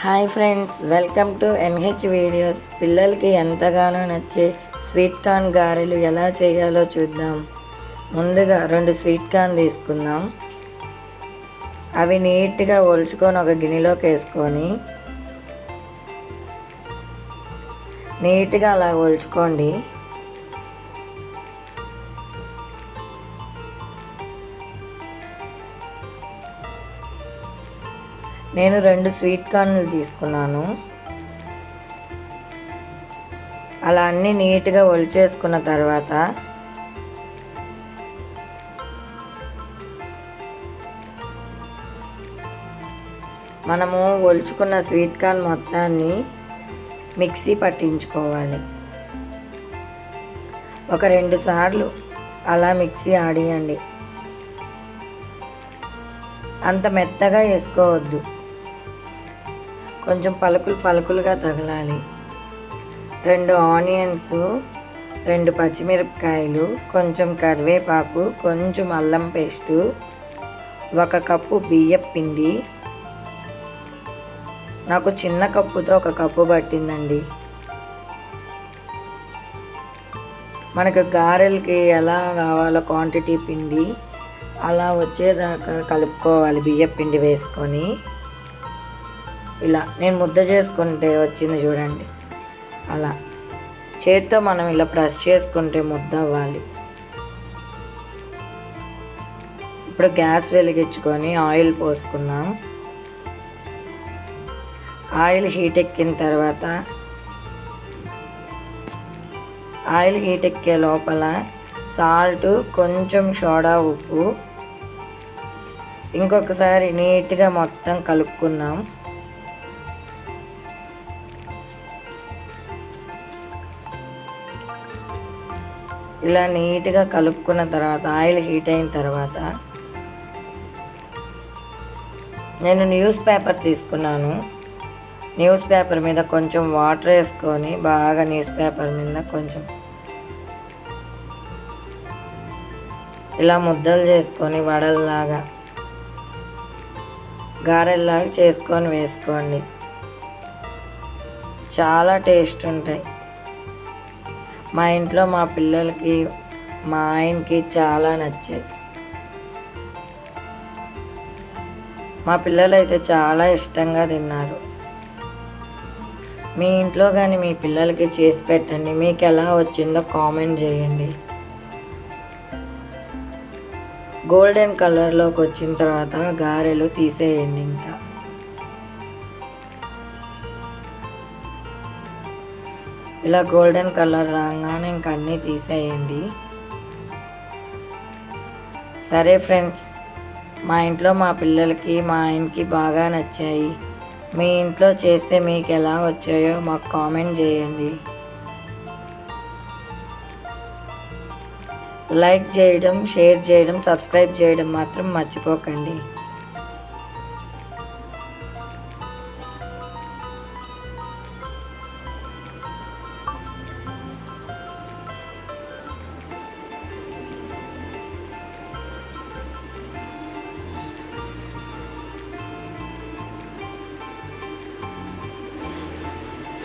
Hi friends welcome to NH videos. పిల్లలకి ఎంతగానో నచ్చే స్వీట్ కార్న్ గారెలు ఎలా చేయాలో చూద్దాం. ముందుగా రెండు స్వీట్ కార్న్ తీసుకుందాం. అవి నీట్గా ఒలుచుకొని ఒక గిన్నెలోకి వేసుకొని నీట్గా అలా ఒలుచుకోండి. నేను రెండు స్వీట్ కార్న్లు తీసుకున్నాను. అలా అన్నీ నీట్గా ఒలిచేసుకున్న తర్వాత మనము ఒలుచుకున్న స్వీట్ కార్న్ మొత్తాన్ని మిక్సీ పట్టించుకోవాలి. ఒక రెండు సార్లు అలా మిక్సీ ఆడియండి. అంత మెత్తగా వేసుకోవద్దు. కొంచెం పలుకులు పలుకులుగా తగలాలి. రెండు ఆనియన్స్ రెండు పచ్చిమిరపకాయలు కొంచెం కరివేపాకు కొంచెం అల్లం పేస్టు ఒక కప్పు బియ్యం పిండి. నాకు చిన్న కప్పుతో ఒక కప్పు పట్టిందండి. మనకు గారెలకి ఎలా కావాలో క్వాంటిటీ పిండి అలా వచ్చేదాకా కలుపుకోవాలి బియ్యం పిండి వేసుకొని. ఇలా నేను ముద్ద చేసుకుంటే వచ్చింది చూడండి. అలా. చేత్తో మనం ఇలా ప్రెస్ చేసుకుంటే ముద్ద అవ్వాలి. ఇప్పుడు గ్యాస్ వెలిగించుకొని ఆయిల్ పోసుకున్నాం ఆయిల్ హీట్ ఎక్కిన తర్వాత ఆయిల్ హీట్ ఎక్కే లోపల సాల్ట్ కొంచెం సోడా ఉప్పు. ఇంకొకసారి నీట్గా మొత్తం కలుపుకుందాం. ఇలా నీట్గా కలుపుకున్న తర్వాత ఆయిల్ హీట్ అయిన తర్వాత నేను న్యూస్ పేపర్ తీసుకున్నాను. న్యూస్ పేపర్ మీద కొంచెం వాటర్ వేసుకొని బాగా న్యూస్ పేపర్ మీద కొంచెం ఇలా ముద్దలు చేసుకొని వడల్లాగా గారెల్లాగా చేసుకొని వేసుకోండి. చాలా టేస్ట్ ఉంటాయి. మా ఇంట్లో మా పిల్లలకి మా ఆయనకి చాలా నచ్చాయి మా పిల్లలు అయితే చాలా ఇష్టంగా తిన్నారు. మీ ఇంట్లో కానీ మీ పిల్లలకి చేసి పెట్టండి. మీకు ఎలా వచ్చిందో కామెంట్ చేయండి. గోల్డెన్ కలర్లోకి వచ్చిన తర్వాత గారెలు తీసేయండి ఇంకా. ఇలా గోల్డెన్ కలర్ రాగానే ఇంక అన్నీ తీసేయండి. సరే ఫ్రెండ్స్ మా ఇంట్లో మా పిల్లలకి మా ఆయనకి బాగా నచ్చాయి. మీ ఇంట్లో చేస్తే మీకు ఎలా వచ్చాయో మాకు కామెంట్ చేయండి. లైక్ చేయడం షేర్ చేయడం సబ్స్క్రైబ్ చేయడం మాత్రం మర్చిపోకండి.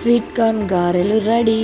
స్వీట్ కార్న్ గారెలు రెడీ.